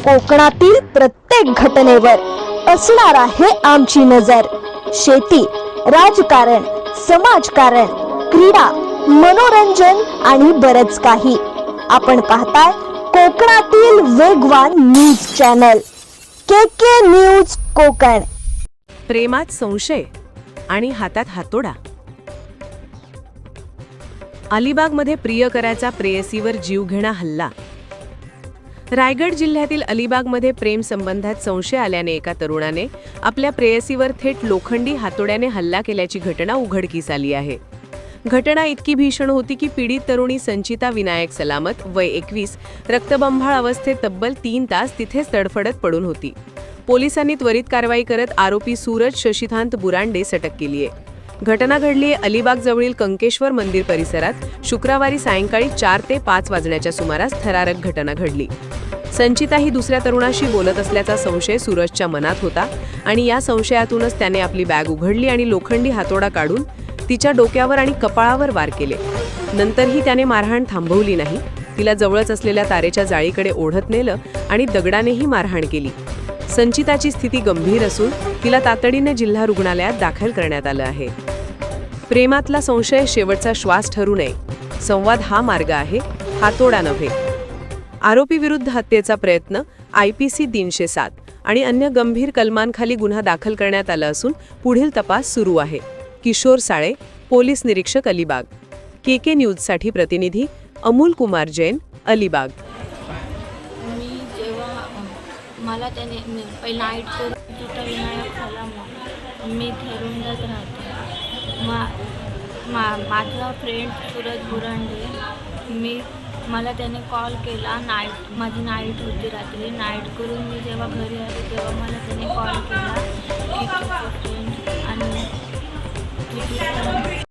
कोकणातील प्रत्येक घटनेवर असणार आहे आमची नजर. शेती राजकारण समाजकारण क्रीडा मनोरंजन आणि बरच काही. आपण पाहताय कोकणातील वेगवान news channel. K K news Konkan. प्रेमात संशय आणि हातात हातोडा. अलिबागमध्ये प्रियकराचा प्रेयसीवर जीवघेणा हल्ला. रायगड जिल्ह्यातील अलिबागमध्ये प्रेम संबंधात संशय आल्याने एका तरुणाने आपल्या प्रेयसीवर थेट लोखंडी हातोड्याने हल्ला केल्याची घटना उघडकीस आली आहे. घटना इतकी भीषण होती की पीडित तरुणी संचिता विनायक सलामत वय एकवीस रक्तबंभाळ अवस्थेत तब्बल तीन तास तिथेच तडफडत पडून होती. पोलिसांनी त्वरित कारवाई करत आरोपी सूरज शशिकांत बुरांडे सटक केली आहे घटना घडली आहे अलिबाग जवळील कंकेश्वर मंदिर परिसरात शुक्रवारी सायंकाळी चार ते पाच वाजण्याच्या सुमारास थरारक घटना घडली. संचिता ही दुसऱ्या तरुणाशी बोलत असल्याचा संशय सूरजच्या मनात होता आणि या संशयातूनच त्याने आपली बॅग उघडली आणि लोखंडी हातोडा काढून तिच्या डोक्यावर आणि कपाळावर वार केले. नंतरही त्याने मारहाण थांबवली नाही. तिला जवळच असलेल्या तारेच्या जाळीकडे ओढत नेलं आणि दगडानेही मारहाण केली. संचिताची स्थिती गंभीर असून तिला तातडीने जिल्हा रुग्णालयात दाखल करण्यात आलं आहे. प्रेमातला संशय शेवटचा श्वास ठरू नये. संवाद हा मार्ग आहे हातोडा नव्हे. आरोपी विरुद्ध हत्येचा प्रयत्न आय पी सी तीनशे सात आणि अन्य गंभीर कलमांखाली गुन्हा दाखल करण्यात आला असून पुढील तपास सुरू आहे. किशोर साळे पोलीस निरीक्षक अलिबाग. के के न्यूजसाठी प्रतिनिधी अमोल कुमार जैन अलिबाग. मी जेव्हा मला त्याने पहिला नाईट विनायक झाला राहते. मा मा माझा फ्रेंड सूरज बुरंडे मी मला त्याने कॉल केला नाईट माझी नाईट होती रात्री नाईट करून मी जेव्हा घरी आले तेव्हा मला त्याने कॉल केला की